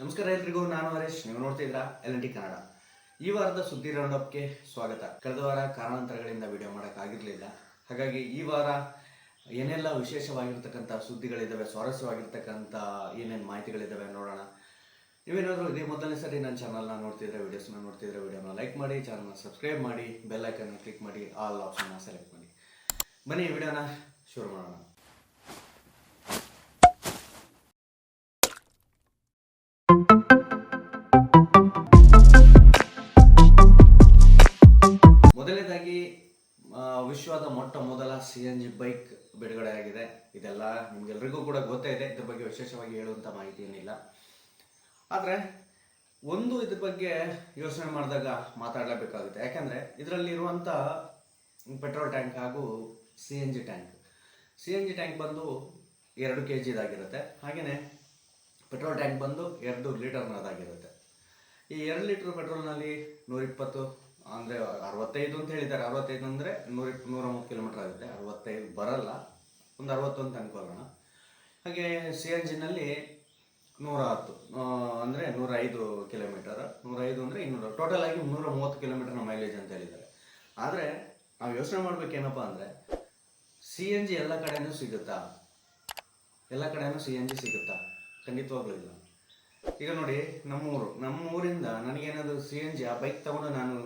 ನಮಸ್ಕಾರ ಎಲ್ರಿಗೂ ನಾನು ಹರೀಶ್. ನೀವು ನೋಡ್ತಿದ್ದೀರಾ ಎಲ್ ಟಿ ಕನ್ನಡ. ಈ ವಾರದ ಸುದ್ದಿ ರೌಂಡಪ್ಗೆ ಸ್ವಾಗತ. ಕಳೆದ ವಾರ ಕಾರಣಾಂತರಗಳಿಂದ ವಿಡಿಯೋ ಮಾಡೋಕ್ಕಾಗಿರಲಿಲ್ಲ ಹಾಗಾಗಿ ಈ ವಾರ ಏನೆಲ್ಲ ವಿಶೇಷವಾಗಿರ್ತಕ್ಕಂಥ ಸುದ್ದಿಗಳಿದ್ದಾವೆ ಸ್ವಾರಸ್ಯವಾಗಿರ್ತಕ್ಕಂಥ ಏನೇನು ಮಾಹಿತಿಗಳಿದ್ದಾವೆ ನೋಡೋಣ. ನೀವೇನಾದರೂ ಇದೇ ಮೊದಲನೇ ಸರಿ ನನ್ನ ಚಾನಲ್ನ ನೋಡ್ತಿದ್ರೆ ವೀಡಿಯೋಸ್ನ ನೋಡ್ತಿದ್ರೆ ವಿಡಿಯೋನ ಲೈಕ್ ಮಾಡಿ ಚಾನಲ್ನ ಸಬ್ಸ್ಕ್ರೈಬ್ ಮಾಡಿ ಬೆಲ್ ಐಕನ್ನ ಕ್ಲಿಕ್ ಮಾಡಿ ಆಲ್ ಆಪ್ಷನ್ನ ಸೆಲೆಕ್ಟ್ ಮಾಡಿ. ಬನ್ನಿ ವಿಡಿಯೋನ ಶುರು ಮಾಡೋಣ. ಸಿ ಎನ್ ಜಿ ಬೈಕ್ ಬಿಡುಗಡೆ ಆಗಿದೆ. ಇದೆಲ್ಲ ನಿಮಗೆಲ್ರಿಗೂ ಕೂಡ ಗೊತ್ತೇ ಇದೆ. ಇದ್ರ ಬಗ್ಗೆ ವಿಶೇಷವಾಗಿ ಹೇಳುವಂಥ ಮಾಹಿತಿ ಏನಿಲ್ಲ ಆದರೆ ಒಂದು ಇದ್ರ ಬಗ್ಗೆ ಯೋಚನೆ ಮಾಡಿದಾಗ ಮಾತಾಡಲೇಬೇಕಾಗುತ್ತೆ. ಯಾಕೆಂದರೆ ಇದರಲ್ಲಿರುವಂಥ ಪೆಟ್ರೋಲ್ ಟ್ಯಾಂಕ್ ಹಾಗೂ C N G tank. C N G tank ಬಂದು ಎರಡು ಕೆ ಜಿದಾಗಿರುತ್ತೆ ಹಾಗೆಯೇ ಪೆಟ್ರೋಲ್ ಟ್ಯಾಂಕ್ ಬಂದು ಎರಡು ಲೀಟರ್ನದಾಗಿರುತ್ತೆ. ಈ ಎರಡು ಲೀಟ್ರ್ ಪೆಟ್ರೋಲ್ನಲ್ಲಿ ನೂರಿಪ್ಪತ್ತು ಅಂದರೆ ಅರವತ್ತೈದು ಅಂತ ಹೇಳಿದ್ದಾರೆ. ಅರವತ್ತೈದು ಅಂದರೆ ನೂರ ನೂರ ಮೂವತ್ತು ಕಿಲೋಮೀಟರ್ ಆಗುತ್ತೆ. ಅರವತ್ತೈದು ಬರಲ್ಲ. ಒಂದು ಅಂತ ಅನ್ಕೊಳ್ಳೋಣ ಹಾಗೆ ಸಿ ಎನ್ ಜಿನಲ್ಲಿ ನೂರ ಹತ್ತು ಅಂದರೆ ನೂರ ಐದು ಕಿಲೋಮೀಟರ್ ನೂರ ಐದು ಅಂದರೆ ಇನ್ನೂರು ಟೋಟಲ್ ಆಗಿ ನೂರ ಮೂವತ್ತು ಕಿಲೋಮೀಟರ್ನ ಮೈಲೇಜ್ ಅಂತ ಹೇಳಿದ್ದಾರೆ. ಆದರೆ ನಾವು ಯೋಚನೆ ಮಾಡ್ಬೇಕೇನಪ್ಪ ಅಂದರೆ ಸಿ ಎನ್ ಜಿ ಎಲ್ಲ ಕಡೆನೂ ಸಿಗುತ್ತಾ? ಎಲ್ಲ ಕಡೆನೂ ಸಿ ಎನ್ ಜಿ ಸಿಗುತ್ತಾ? ಖಂಡಿತವಾಗ್ಲೂ ಇಲ್ಲ. ಈಗ ನೋಡಿ, ನಮ್ಮೂರು, ನಮ್ಮೂರಿಂದ ನನಗೇನಾದರೂ ಸಿ ಎನ್ ಜಿ ಆ ಬೈಕ್ ತಗೊಂಡು ನಾನು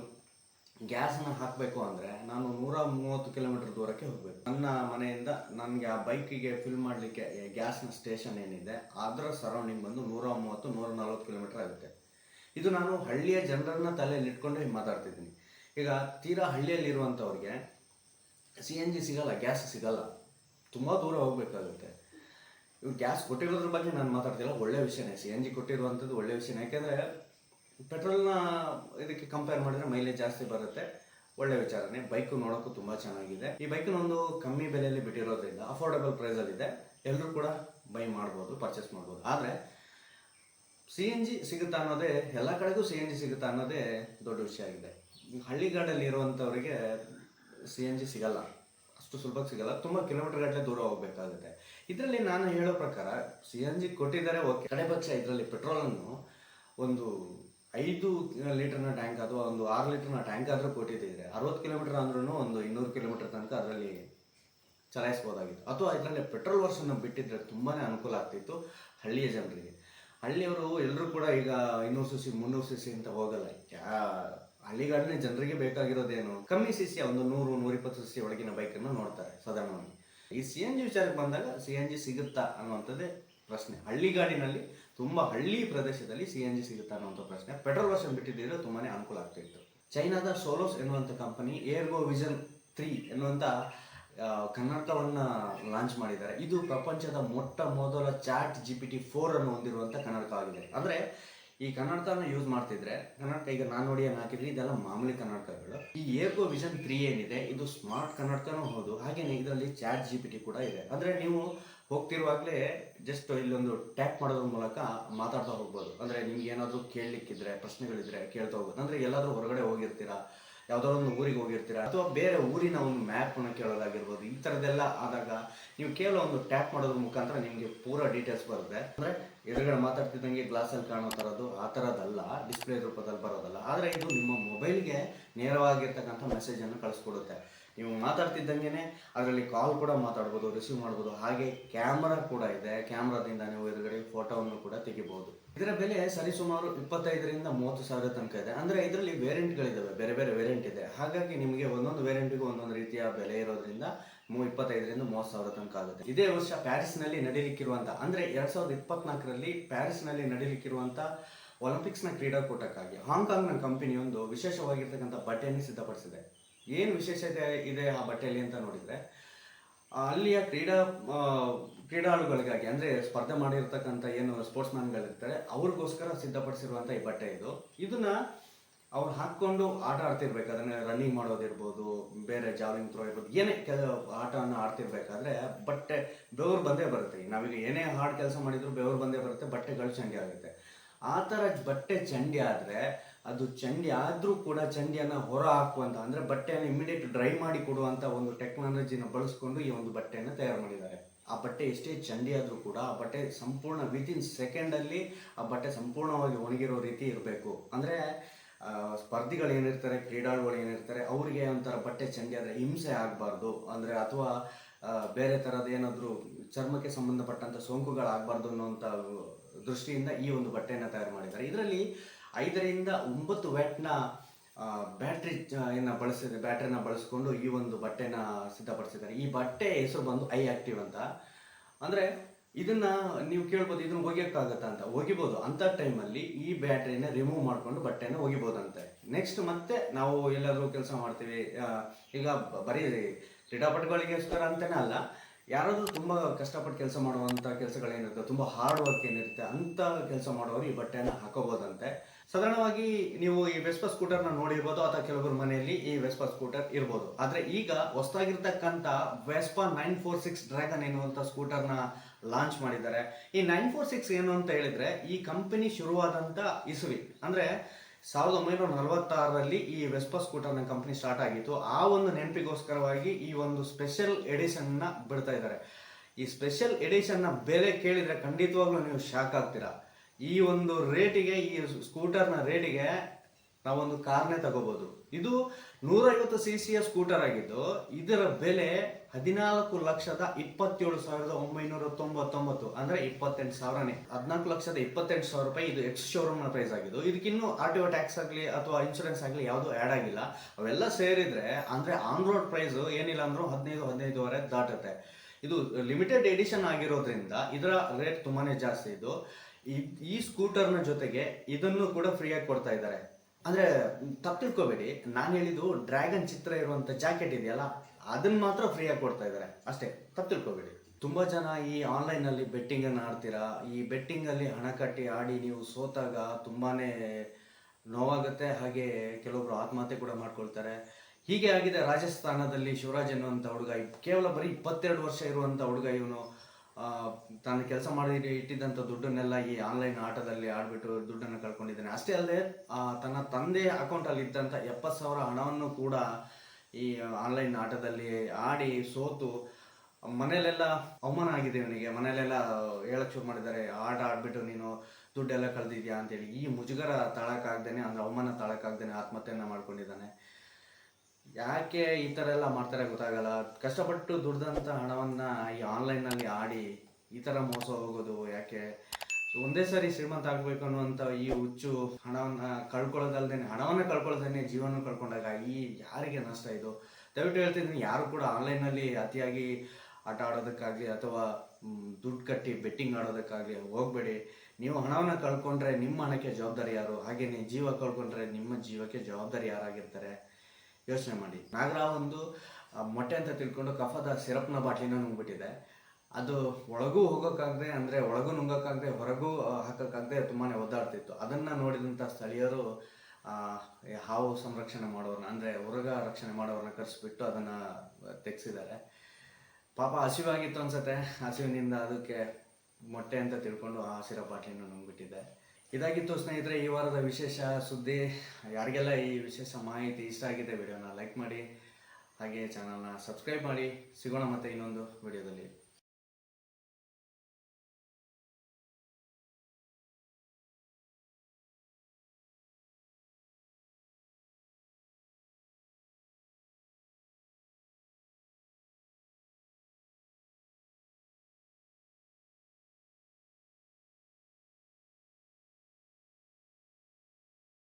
ಗ್ಯಾಸನ್ನ ಹಾಕಬೇಕು ಅಂದರೆ ನಾನು ನೂರ ಮೂವತ್ತು ಕಿಲೋಮೀಟರ್ ದೂರಕ್ಕೆ ಹೋಗಬೇಕು. ನನ್ನ ಮನೆಯಿಂದ ನನಗೆ ಆ ಬೈಕಿಗೆ ಫಿಲ್ ಮಾಡಲಿಕ್ಕೆ ಗ್ಯಾಸ್ನ ಸ್ಟೇಷನ್ ಏನಿದೆ, ಅದರ ಸರೌಂಡಿಂಗ್ ಬಂದು ನೂರ ಮೂವತ್ತು, ನೂರ ನಲ್ವತ್ತು ಕಿಲೋಮೀಟರ್ ಆಗುತ್ತೆ. ಇದು ನಾನು ಹಳ್ಳಿಯ ಜನರನ್ನ ತಲೆಯಲ್ಲಿ ಇಟ್ಕೊಂಡು ಮಾತಾಡ್ತಿದ್ದೀನಿ. ಈಗ ತೀರಾ ಹಳ್ಳಿಯಲ್ಲಿರುವಂಥವ್ರಿಗೆ ಸಿ ಎನ್ ಜಿ ಸಿಗಲ್ಲ, ಗ್ಯಾಸ್ ಸಿಗಲ್ಲ. ತುಂಬ ದೂರ ಹೋಗಬೇಕಾಗುತ್ತೆ. ಇವು ಗ್ಯಾಸ್ ಕೊಟ್ಟಿರೋದ್ರ ಬಗ್ಗೆ ನಾನು ಮಾತಾಡ್ತಿಲ್ಲ, ಒಳ್ಳೆ ವಿಷಯನೇ. ಸಿ ಎನ್ ಜಿ ಕೊಟ್ಟಿರುವಂಥದ್ದು ಒಳ್ಳೆ ವಿಷಯನೇ. ಯಾಕೆಂದರೆ ಪೆಟ್ರೋಲ್ನ ಇದಕ್ಕೆ ಕಂಪೇರ್ ಮಾಡಿದ್ರೆ ಮೈಲೇಜ್ ಜಾಸ್ತಿ ಬರುತ್ತೆ. ಒಳ್ಳೆ ವಿಚಾರನೆ. ಬೈಕು ನೋಡೋಕ್ಕೂ ತುಂಬ ಚೆನ್ನಾಗಿದೆ. ಈ ಬೈಕ್ನ ಒಂದು ಕಮ್ಮಿ ಬೆಲೆಯಲ್ಲಿ ಬಿಟ್ಟಿರೋದ್ರಿಂದ ಅಫೋರ್ಡಬಲ್ ಪ್ರೈಸಲ್ಲಿದೆ ಎಲ್ಲರೂ ಕೂಡ ಬೈ ಮಾಡ್ಬೋದು ಪರ್ಚೇಸ್ ಮಾಡ್ಬೋದು. ಆದರೆ ಸಿ ಎನ್ ಜಿ ಸಿಗುತ್ತಾ ಅನ್ನೋದೇ, ಎಲ್ಲ ಕಡೆಗೂ ಸಿ ಎನ್ ಜಿ ಸಿಗುತ್ತಾ ಅನ್ನೋದೇ ದೊಡ್ಡ ವಿಷಯ ಆಗಿದೆ. ಹಳ್ಳಿಗಾಡಲ್ಲಿ ಇರುವಂಥವ್ರಿಗೆ ಸಿ ಎನ್ ಜಿ ಸಿಗಲ್ಲ. ಅಷ್ಟು ಸುಲಭಕ್ಕೆ ಸಿಗಲ್ಲ. ತುಂಬ ಕಿಲೋಮೀಟರ್ ಗಟ್ಟಲೆ ದೂರ ಹೋಗಬೇಕಾಗುತ್ತೆ. ಇದರಲ್ಲಿ ನಾನು ಹೇಳೋ ಪ್ರಕಾರ ಸಿ ಎನ್ ಜಿ ಕೊಟ್ಟಿದ್ದಾರೆ, ಓಕೆ. ಕಡೆ ಪಕ್ಷ ಇದರಲ್ಲಿ ಪೆಟ್ರೋಲನ್ನು ಒಂದು ಐದು ಲೀಟರ್ನ ಟ್ಯಾಂಕ್ ಅಥವಾ ಒಂದು ಆರು ಲೀಟರ್ನ ಟ್ಯಾಂಕ್ ಆದರೂ ಕೊಟ್ಟಿದ್ದಿದ್ರೆ ಅರವತ್ತು ಕಿಲೋಮೀಟರ್ ಅಂದ್ರೂ ಒಂದು ಇನ್ನೂರು ಕಿಲೋಮೀಟರ್ ತನಕ ಅದರಲ್ಲಿ ಚಲಾಯಿಸ್ಬೋದಾಗಿತ್ತು. ಅಥವಾ ಇದರಲ್ಲಿ ಪೆಟ್ರೋಲ್ ವರ್ಷನ ಬಿಟ್ಟಿದ್ರೆ ತುಂಬಾ ಅನುಕೂಲ ಆಗ್ತಿತ್ತು ಹಳ್ಳಿಯ ಜನರಿಗೆ. ಹಳ್ಳಿಯವರು ಎಲ್ಲರೂ ಕೂಡ ಈಗ ಇನ್ನೂರು ಸಿ ಸಿ, ಮುನ್ನೂರು ಸಿ ಸಿ ಅಂತ ಹೋಗಲ್ಲ. ಹಳ್ಳಿಗಾಡಿನ ಜನರಿಗೆ ಬೇಕಾಗಿರೋದೇನು? ಕಮ್ಮಿ ಸಿ ಸಿ, ಒಂದು ನೂರು, ನೂರಿಪ್ಪತ್ತು ಸಿ ಸಿ ಒಳಗಿನ ಬೈಕನ್ನು ನೋಡ್ತಾರೆ ಸಾಧಾರಣವಾಗಿ. ಈ ಸಿ ಎನ್ ಜಿ ವಿಚಾರಕ್ಕೆ ಬಂದಾಗ ಸಿ ಎನ್ ಜಿ ಸಿಗುತ್ತಾ ಅನ್ನುವಂಥದ್ದೇ ಪ್ರಶ್ನೆ. ಹಳ್ಳಿಗಾಡಿನಲ್ಲಿ ತುಂಬ ಹಳ್ಳಿ ಪ್ರದೇಶದಲ್ಲಿ ಸಿ ಎನ್ ಜಿ ಸಿಗುತ್ತೆ ಅನ್ನೋಂಥ ಪ್ರಶ್ನೆ. ಪೆಟ್ರೋಲ್ ವರ್ಷನ್ ಬಿಟ್ಟಿದ್ದರೆ ತುಂಬಾ ಅನುಕೂಲ ಆಗ್ತಿತ್ತು ಚೈನಾದ ಸೋಲೋಸ್ ಎನ್ನುವಂಥ ಕಂಪನಿ ಏರ್ಗೋ ವಿಷನ್ ತ್ರೀ ಎನ್ನುವಂಥ ಕನ್ನಡಕವನ್ನು ಲಾಂಚ್ ಮಾಡಿದ್ದಾರೆ. ಇದು ಪ್ರಪಂಚದ ಮೊಟ್ಟ ಮೊದಲ chat G P T four ಅನ್ನು ಹೊಂದಿರುವಂಥ ಕನ್ನಡಕ ಆಗಿದೆ ಅಂದರೆ ಈ ಕನ್ನಡಕನ ಯೂಸ್ ಮಾಡ್ತಿದ್ರೆ, ಕನ್ನಡಕ ಈಗ ನಾನು ನೋಡಿ ಏನು ಹಾಕಿದ್ರಿ, ಇದೆಲ್ಲ ಮಾಮೂಲಿ ಕನ್ನಡಕಗಳು. ಈ ಏರ್ಗೋ ವಿಷನ್ ತ್ರೀ ಏನಿದೆ, ಇದು ಸ್ಮಾರ್ಟ್ ಕನ್ನಡಕನೂ ಹೌದು ಹಾಗೆಯೇ ಇದರಲ್ಲಿ ಚಾಟ್ ಜಿ ಪಿ ಟಿ ಕೂಡ ಇದೆ. ಅಂದರೆ ನೀವು ಹೋಗ್ತಿರುವಾಗಲೇ ಜಸ್ಟ್ ಇಲ್ಲೊಂದು ಟ್ಯಾಪ್ ಮಾಡೋದ್ರ ಮೂಲಕ ಮಾತಾಡ್ತಾ ಹೋಗ್ಬೋದು. ಅಂದರೆ ನಿಮ್ಗೆ ಏನಾದರೂ ಕೇಳಲಿಕ್ಕಿದ್ರೆ, ಪ್ರಶ್ನೆಗಳಿದ್ರೆ ಕೇಳ್ತಾ ಹೋಗ್ಬೋದು. ಅಂದರೆ ಎಲ್ಲಾದರೂ ಹೊರಗಡೆ ಹೋಗಿರ್ತೀರಾ? ಯಾವುದಾದ್ರು ಒಂದು ಊರಿಗೆ ಹೋಗಿರ್ತೀರಾ? ಅಥವಾ ಬೇರೆ ಊರಿನ ಒಂದು ಮ್ಯಾಪ್ನ ಕೇಳೋದಾಗಿರ್ಬೋದು, ಈ ಥರದ್ದೆಲ್ಲ ಆದಾಗ ನೀವು ಕೇವಲ ಒಂದು ಟ್ಯಾಪ್ ಮಾಡೋದ್ರ ಮುಖಾಂತರ ನಿಮಗೆ ಪೂರ ಡೀಟೇಲ್ಸ್ ಬರುತ್ತೆ. ಅಂದರೆ ಎದುರುಗಡೆ ಮಾತಾಡ್ತಿದ್ದಂಗೆ ಗ್ಲಾಸಲ್ಲಿ ಕಾಣೋ ಥರದ್ದು ಆ ಥರದ್ದಲ್ಲ ಡಿಸ್ಪ್ಲೇ ರೂಪದಲ್ಲಿ ಬರೋದಲ್ಲ. ಆದರೆ ಇದು ನಿಮ್ಮ ಮೊಬೈಲ್ಗೆ ನೇರವಾಗಿರ್ತಕ್ಕಂಥ ಮೆಸೇಜನ್ನು ಕಳಿಸ್ಕೊಡುತ್ತೆ. ನೀವು ಮಾತಾಡ್ತಿದ್ದಂಗೆ ಅದರಲ್ಲಿ ಕಾಲ್ ಕೂಡ ಮಾತಾಡ್ಬೋದು ರಿಸೀವ್ ಮಾಡ್ಬೋದು. ಹಾಗೆ ಕ್ಯಾಮ್ರಾ ಕೂಡ ಇದೆ. ಕ್ಯಾಮ್ರಾದಿಂದ ನೀವು ಎದುರುಗಡೆ ಫೋಟೋವನ್ನು ಕೂಡ ತೆಗಿಬಹುದು ಇದರ ಬೆಲೆ ಸರಿಸುಮಾರು ಇಪ್ಪತ್ತೈದರಿಂದ ಮೂವತ್ತು ಸಾವಿರ ತನಕ ಇದೆ. ಅಂದರೆ ಇದರಲ್ಲಿ ವೇರಿಯಂಟ್ಗಳಿದ್ದಾವೆ ಬೇರೆ ಬೇರೆ ವೇರಿಯಂಟ್ ಇದೆ. ಹಾಗಾಗಿ ನಿಮಗೆ ಒಂದೊಂದು ವೇರಿಯಂಟಿಗೂ ಒಂದೊಂದು ರೀತಿಯ ಬೆಲೆ ಇರೋದ್ರಿಂದ ಮೂ ಇಪ್ಪತ್ತೈದರಿಂದ ಮೂವತ್ತು ಸಾವಿರ ತನಕ ಆಗುತ್ತೆ. ಇದೇ ವರ್ಷ ಪ್ಯಾರಿಸ್ನಲ್ಲಿ ನಡೀಲಿಕ್ಕಿರುವಂಥ ಅಂದರೆ ಎರಡು ಸಾವಿರದ ಇಪ್ಪತ್ನಾಲ್ಕರಲ್ಲಿ ಪ್ಯಾರಿಸ್ನಲ್ಲಿ ನಡೀಲಿಕ್ಕಿರುವಂಥ ಒಲಿಂಪಿಕ್ಸ್ನ ಕ್ರೀಡಾಕೂಟಕ್ಕಾಗಿ ಹಾಂಗ್ಕಾಂಗ್ನ ಕಂಪನಿಯೊಂದು ವಿಶೇಷವಾಗಿರ್ತಕ್ಕಂಥ ಬಟ್ಟೆಯನ್ನು ಸಿದ್ಧಪಡಿಸಿದೆ. ಏನು ವಿಶೇಷತೆ ಇದೆ ಆ ಬಟ್ಟೆಯಲ್ಲಿ ಅಂತ ನೋಡಿದರೆ ಅಲ್ಲಿಯ ಕ್ರೀಡಾ ಕ್ರೀಡಾಳುಗಳಿಗಾಗಿ, ಅಂದರೆ ಸ್ಪರ್ಧೆ ಮಾಡಿರ್ತಕ್ಕಂಥ ಏನು ಸ್ಪೋರ್ಟ್ಸ್ ಮ್ಯಾನ್ಗಳಿರ್ತಾರೆ ಅವ್ರಿಗೋಸ್ಕರ ಸಿದ್ಧಪಡಿಸಿರುವಂಥ ಈ ಬಟ್ಟೆ ಇದು. ಇದನ್ನ ಅವ್ರು ಹಾಕ್ಕೊಂಡು ಆಟ ಆಡ್ತಿರ್ಬೇಕಾದ್ರೆ ರನ್ನಿಂಗ್ ಮಾಡೋದಿರ್ಬೋದು, ಬೇರೆ ಜಾವಿಂಗ್ ಥ್ರೋ ಇರ್ಬೋದು, ಏನೇ ಕೆಲ ಆಟವನ್ನು ಆಡ್ತಿರ್ಬೇಕಾದ್ರೆ ಬಟ್ಟೆ ಬೆವರು ಬಂದೇ ಬರುತ್ತೆ. ನಾವೀಗ ಏನೇ ಹಾರ್ಡ್ ಕೆಲಸ ಮಾಡಿದ್ರು ಬೆವರು ಬಂದೇ ಬರುತ್ತೆ, ಬಟ್ಟೆಗಳು ಚಂಡಿ ಆಗುತ್ತೆ. ಆ ಥರ ಬಟ್ಟೆ ಚಂಡಿ ಆದರೆ ಅದು ಚಂಡಿ ಆದರೂ ಕೂಡ ಚಂಡಿಯನ್ನು ಹೊರ ಹಾಕುವಂಥ ಅಂದರೆ ಬಟ್ಟೆಯನ್ನು ಇಮಿಡಿಯೇಟ್ ಡ್ರೈ ಮಾಡಿ ಕೊಡುವಂಥ ಒಂದು ಟೆಕ್ನಾಲಜಿನ ಬಳಸ್ಕೊಂಡು ಈ ಒಂದು ಬಟ್ಟೆಯನ್ನು ತಯಾರು ಮಾಡಿದ್ದಾರೆ. ಆ ಬಟ್ಟೆ ಎಷ್ಟೇ ಚಂಡಿ ಆದರೂ ಕೂಡ ಆ ಬಟ್ಟೆ ಸಂಪೂರ್ಣ ವಿತಿನ್ ಸೆಕೆಂಡಲ್ಲಿ ಆ ಬಟ್ಟೆ ಸಂಪೂರ್ಣವಾಗಿ ಒಣಗಿರೋ ರೀತಿ ಇರಬೇಕು. ಅಂದರೆ ಸ್ಪರ್ಧಿಗಳು ಏನಿರ್ತಾರೆ, ಕ್ರೀಡಾಳುಗಳು ಏನಿರ್ತಾರೆ, ಅವರಿಗೆ ಒಂಥರ ಬಟ್ಟೆ ಚಂಡಿ ಆದರೆ ಹಿಂಸೆ ಆಗಬಾರ್ದು. ಅಂದರೆ ಅಥವಾ ಬೇರೆ ಥರದ ಏನಾದರೂ ಚರ್ಮಕ್ಕೆ ಸಂಬಂಧಪಟ್ಟಂಥ ಸೋಂಕುಗಳಾಗಬಾರ್ದು ಅನ್ನೋಂಥ ದೃಷ್ಟಿಯಿಂದ ಈ ಒಂದು ಬಟ್ಟೆಯನ್ನು ತಯಾರು ಮಾಡಿದ್ದಾರೆ. ಇದರಲ್ಲಿ ಐದರಿಂದ ಒಂಬತ್ತು ವ್ಯಾಟ್ನ ಬ್ಯಾಟ್ರಿ ಏನ ಬಳಸಿದ, ಬ್ಯಾಟ್ರಿನ ಬಳಸಿಕೊಂಡು ಈ ಒಂದು ಬಟ್ಟೆನ ಸಿದ್ಧಪಡಿಸಿದ್ದಾರೆ. ಈ ಬಟ್ಟೆ ಹೆಸರು ಬಂದು ಐ ಆಕ್ಟಿವ್ ಅಂತ. ಅಂದರೆ ಇದನ್ನ ನೀವು ಕೇಳ್ಬೋದು, ಇದನ್ನ ಒಗೆಯೋಕ್ಕಾಗತ್ತಾ ಅಂತ. ಒಗಿಬೋದು. ಅಂಥ ಟೈಮಲ್ಲಿ ಈ ಬ್ಯಾಟ್ರಿನ ರಿಮೂವ್ ಮಾಡ್ಕೊಂಡು ಬಟ್ಟೆನ ಒಗಿಬೋದಂತೆ. ನೆಕ್ಸ್ಟ್ ಮತ್ತೆ ನಾವು ಎಲ್ಲಾದರೂ ಕೆಲಸ ಮಾಡ್ತೀವಿ. ಈಗ ಬರೀ ಕ್ರೀಡಾಪಟುಗಳಿಗೋಸ್ಕರ ಅಂತಲೇ ಅಲ್ಲ, ಯಾರಾದರೂ ತುಂಬ ಕಷ್ಟಪಟ್ಟು ಕೆಲಸ ಮಾಡುವಂಥ ಕೆಲಸಗಳೇನಿರುತ್ತೆ ತುಂಬ ಹಾರ್ಡ್ ವರ್ಕ್ ಏನಿರುತ್ತೆ ಅಂಥ ಕೆಲಸ ಮಾಡೋರು ಈ ಬಟ್ಟೆನ ಹಾಕೋಬೋದಂತೆ. ಸಾಧಾರಣವಾಗಿ ನೀವು ಈ ವೆಸ್ಪಾ ಸ್ಕೂಟರ್ನ ನೋಡಿರ್ಬೋದು ಅಥವಾ ಕೆಲವೊಬ್ಬರ ಮನೆಯಲ್ಲಿ ಈ ವೆಸ್ಪಾ ಸ್ಕೂಟರ್ ಇರ್ಬೋದು. ಆದರೆ ಈಗ ಹೊಸದಾಗಿರ್ತಕ್ಕಂಥ Vespa nine four six dragon ಎನ್ನುವಂಥ ಸ್ಕೂಟರ್ನ ಲಾಂಚ್ ಮಾಡಿದ್ದಾರೆ. ಈ ನೈನ್ ಫೋರ್ ಸಿಕ್ಸ್ ಏನು ಅಂತ ಹೇಳಿದ್ರೆ ಈ ಕಂಪನಿ ಶುರುವಾದಂಥ ಇಸುವಿ. ಅಂದರೆ ಸಾವಿರದ ಒಂಬೈನೂರ ನಲವತ್ತಾರರಲ್ಲಿ ಈ ವೆಸ್ಪಾ ಸ್ಕೂಟರ್ನ ಕಂಪನಿ ಸ್ಟಾರ್ಟ್ ಆಗಿತ್ತು. ಆ ಒಂದು ನೆನಪಿಗೋಸ್ಕರವಾಗಿ ಈ ಒಂದು ಸ್ಪೆಷಲ್ ಎಡಿಷನ್ನ ಬಿಡ್ತಾ ಇದ್ದಾರೆ. ಈ ಸ್ಪೆಷಲ್ ಎಡಿಷನ್ನ ಬೆಲೆ ಕೇಳಿದರೆ ಖಂಡಿತವಾಗ್ಲೂ ನೀವು ಶಾಕ್ ಆಗ್ತೀರಾ. ಈ ಒಂದು ರೇಟಿಗೆ, ಈ ಸ್ಕೂಟರ್ನ ರೇಟಿಗೆ ನಾವೊಂದು ಕಾರ್ನೇ ತಗೋಬಹುದು ಇದು ನೂರೈವತ್ತು ಸಿ ಸಿಯ ಸ್ಕೂಟರ್ ಆಗಿದ್ದು, ಇದರ ಬೆಲೆ ಹದಿನಾಲ್ಕು ಲಕ್ಷದ ಇಪ್ಪತ್ತೇಳು ಸಾವಿರದ ಒಂಬೈನೂರ ತೊಂಬತ್ತೊಂಬತ್ತು, ಅಂದ್ರೆ ಇಪ್ಪತ್ತೆಂಟು ಸಾವಿರನೇ. ಹದಿನಾಲ್ಕು ಲಕ್ಷದ ಇಪ್ಪತ್ತೆಂಟು ಸಾವಿರ ರೂಪಾಯಿ ಇದು ಎಕ್ಸ್ ಶೋರೂಮ್ ಪ್ರೈಸ್ ಆಗಿದ್ದು. ಇದಕ್ಕಿನ್ನೂ ಆರ್ ಟಿ ಒ ಟ್ಯಾಕ್ಸ್ ಆಗಲಿ ಅಥವಾ ಇನ್ಶೂರೆನ್ಸ್ ಆಗಲಿ ಯಾವುದು ಆ್ಯಡ್ ಆಗಿಲ್ಲ. ಅವೆಲ್ಲ ಸೇರಿದ್ರೆ, ಅಂದ್ರೆ ಆನ್ ರೋಡ್ ಪ್ರೈಸ್ ಏನಿಲ್ಲ ಅಂದ್ರೂ ಹದಿನೈದು ಹದಿನೈದುವರೆ ದಾಟುತ್ತೆ. ಇದು ಲಿಮಿಟೆಡ್ ಎಡಿಷನ್ ಆಗಿರೋದ್ರಿಂದ ಇದರ ರೇಟ್ ತುಂಬಾನೇ ಜಾಸ್ತಿ ಇದು ಈ- ಈ ಸ್ಕೂಟರ್ನ ಜೊತೆಗೆ ಇದನ್ನು ಕೂಡ ಫ್ರೀಯಾಗಿ ಕೊಡ್ತಾ ಇದ್ದಾರೆ. ಅಂದ್ರೆ, ತಪ್ಪು ತಿಳ್ಕೊಬೇಡಿ. ನಾನು ಹೇಳಿದ್ದು ಡ್ರ್ಯಾಗನ್ ಚಿತ್ರ ಇರುವಂತ ಜಾಕೆಟ್ ಇದೆಯಲ್ಲ ಅದನ್ನ ಮಾತ್ರ ಫ್ರೀಯಾಗಿ ಕೊಡ್ತಾ ಇದ್ದಾರೆ. ಅಷ್ಟೇ, ತಪ್ಪು ತಿಳ್ಕೊಬೇಡಿ. ತುಂಬಾ ಜನ ಈ ಆನ್ಲೈನ್ ಅಲ್ಲಿ ಬೆಟ್ಟಿಂಗ್ ಅನ್ನು ಆಡ್ತೀರಾ? ಈ ಬೆಟ್ಟಿಂಗ್ ಅಲ್ಲಿ ಹಣ ಕಟ್ಟಿ ಆಡಿ ನೀವು ಸೋತಾಗ ತುಂಬಾನೇ ನೋವಾಗುತ್ತೆ. ಹಾಗೆ ಕೆಲವೊಬ್ರು ಆತ್ಮಹತ್ಯೆ ಕೂಡ ಮಾಡ್ಕೊಳ್ತಾರೆ. ಹೀಗೆ ಆಗಿದೆ ರಾಜಸ್ಥಾನದಲ್ಲಿ ಶಿವರಾಜ್ ಅನ್ನುವಂಥ ಹುಡುಗ. ಕೇವಲ ಬರೀ ಇಪ್ಪತ್ತೆರಡು ವರ್ಷ ಇರುವಂಥ ಹುಡುಗ ಇವನು. ತಾನು ಕೆಲಸ ಮಾಡಿ ಇಟ್ಟಿದ್ದಂಥ ದುಡ್ಡನ್ನೆಲ್ಲ ಈ ಆನ್ಲೈನ್ ಆಟದಲ್ಲಿ ಆಡ್ಬಿಟ್ಟು ದುಡ್ಡನ್ನು ಕಳ್ಕೊಂಡಿದ್ದಾನೆ. ಅಷ್ಟೇ ಅಲ್ಲದೆ ತನ್ನ ತಂದೆ ಅಕೌಂಟಲ್ಲಿ ಇದ್ದಂಥ ಎಪ್ಪತ್ತು ಸಾವಿರ ಹಣವನ್ನು ಕೂಡ ಈ ಆನ್ಲೈನ್ ಆಟದಲ್ಲಿ ಆಡಿ ಸೋತು, ಮನೆಯಲ್ಲೆಲ್ಲ ಅವಮಾನ ಆಗಿದೆ ಇವನಿಗೆ ಮನೆಯಲ್ಲೆಲ್ಲ ಹೇಳಕ್ ಶುರು ಮಾಡಿದ್ದಾರೆ, ಆಟ ಆಡ್ಬಿಟ್ಟು ನೀನು ದುಡ್ಡೆಲ್ಲ ಕಳೆದಿದ್ಯಾ? ಅಂತೇಳಿ. ಈ ಮುಜುಗರ ತಾಳಕ್ಕಾಗ್ದೇನೆ ಅಂದ್ರೆ ಅವಮಾನ ತಾಳಕ್ಕಾಗ್ದೇನೆ ಆತ್ಮಹತ್ಯೆಯನ್ನು ಮಾಡ್ಕೊಂಡಿದ್ದಾನೆ. ಯಾಕೆ ಈ ಥರ ಎಲ್ಲ ಮಾಡ್ತಾರೆ ಗೊತ್ತಾಗಲ್ಲ. ಕಷ್ಟಪಟ್ಟು ದುಡ್ದಂಥ ಹಣವನ್ನು ಈ ಆನ್ಲೈನಲ್ಲಿ ಆಡಿ ಈ ಥರ ಮೋಸ ಹೋಗೋದು ಯಾಕೆ? ಒಂದೇ ಸಾರಿ ಶ್ರೀಮಂತ ಆಗಬೇಕು ಅನ್ನುವಂಥ ಈ ಹುಚ್ಚು ಹಣವನ್ನು ಕಳ್ಕೊಳ್ಳೋದಲ್ದೇನೆ, ಹಣವನ್ನ ಕಳ್ಕೊಳ್ಳೋದನ್ನೇ ಜೀವನ ಕಳ್ಕೊಂಡಾಗ ಈ ಯಾರಿಗೆ ನಷ್ಟ ಇದು? ದಯವಿಟ್ಟು ಹೇಳ್ತಿದ್ದೀನಿ ಯಾರು ಕೂಡ ಆನ್ಲೈನಲ್ಲಿ ಅತಿಯಾಗಿ ಆಟ ಆಡೋದಕ್ಕಾಗಲಿ ಅಥವಾ ದುಡ್ಡು ಕಟ್ಟಿ ಬೆಟ್ಟಿಂಗ್ ಆಡೋದಕ್ಕಾಗಲಿ ಹೋಗಬೇಡಿ. ನೀವು ಹಣವನ್ನು ಕಳ್ಕೊಂಡ್ರೆ ನಿಮ್ಮ ಹಣಕ್ಕೆ ಜವಾಬ್ದಾರಿ ಯಾರು? ಹಾಗೆಯೇ ಜೀವ ಕಳ್ಕೊಂಡ್ರೆ ನಿಮ್ಮ ಜೀವಕ್ಕೆ ಜವಾಬ್ದಾರಿ ಯಾರಾಗಿರ್ತಾರೆ? ಯೋಚನೆ ಮಾಡಿ. ನಾಗರಾವ್ ಒಂದು ಮೊಟ್ಟೆ ಅಂತ ತಿಳ್ಕೊಂಡು ಕಫದ ಸಿರಪ್ನ ಬಾಟ್ಲಿನ ನುಂಗ್ಬಿಟ್ಟಿದೆ. ಅದು ಒಳಗೂ ಹೋಗೋಕ್ಕಾಗದೆ ಅಂದರೆ ಒಳಗೂ ನುಂಗೋಕ್ಕಾಗದೆ ಹೊರಗೂ ಹಾಕೋಕ್ಕಾಗದೆ ತುಂಬಾ ಒದ್ದಾಡ್ತಿತ್ತು. ಅದನ್ನು ನೋಡಿದಂಥ ಸ್ಥಳೀಯರು ಹಾವು ಸಂರಕ್ಷಣೆ ಮಾಡೋರನ್ನ ಅಂದರೆ ಉರಗ ರಕ್ಷಣೆ ಮಾಡೋರನ್ನ ಕರೆಸಿಬಿಟ್ಟು ಅದನ್ನು ತೆಗೆಸಿದ್ದಾರೆ. ಪಾಪ ಹಸಿವಾಗಿತ್ತು ಅನ್ಸತ್ತೆ. ಹಸಿವಿನಿಂದ ಅದಕ್ಕೆ ಮೊಟ್ಟೆ ಅಂತ ತಿಳ್ಕೊಂಡು ಆ ಹಸಿರ ಬಾಟ್ಲಿನ ನುಂಗ್ಬಿಟ್ಟಿದೆ. ಇದಾಗಿತ್ತು ಸ್ನೇಹಿತರೆ, ಈ ವಾರದ ವಿಶೇಷ ಸುದ್ದಿ. ಯಾರಿಗೆಲ್ಲ ಈ ವಿಶೇಷ ಮಾಹಿತಿ ಇಷ್ಟ ಆಗಿದೆ ವಿಡಿಯೋನ ಲೈಕ್ ಮಾಡಿ ಹಾಗೆ ಚಾನಲ್ನ ಸಬ್ಸ್ಕ್ರೈಬ್ ಮಾಡಿ. ಸಿಗೋಣ ಮತ್ತೆ ಇನ್ನೊಂದು ವಿಡಿಯೋದಲ್ಲಿ.